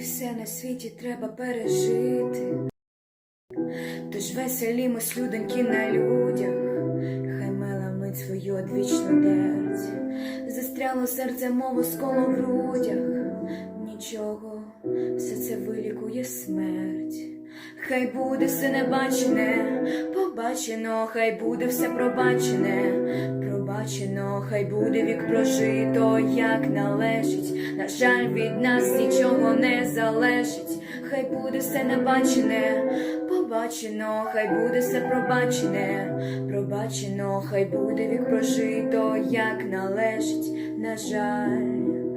і все на світі треба пережити. Тож веселімось, людоньки, на людях, хай мела мить свою одвічну дерть, застряло серце, мов сколо в грудях, нічого, все це вилікує смерть. Хай буде все небачене, побачено, хай буде все пробачене, пробачено, хай буде вік прожито, як належить. На жаль, від нас нічого не залежить, хай буде все небачене, побачено, хай буде все пробачене, пробачено, хай буде вік прожито, як належить. На жаль,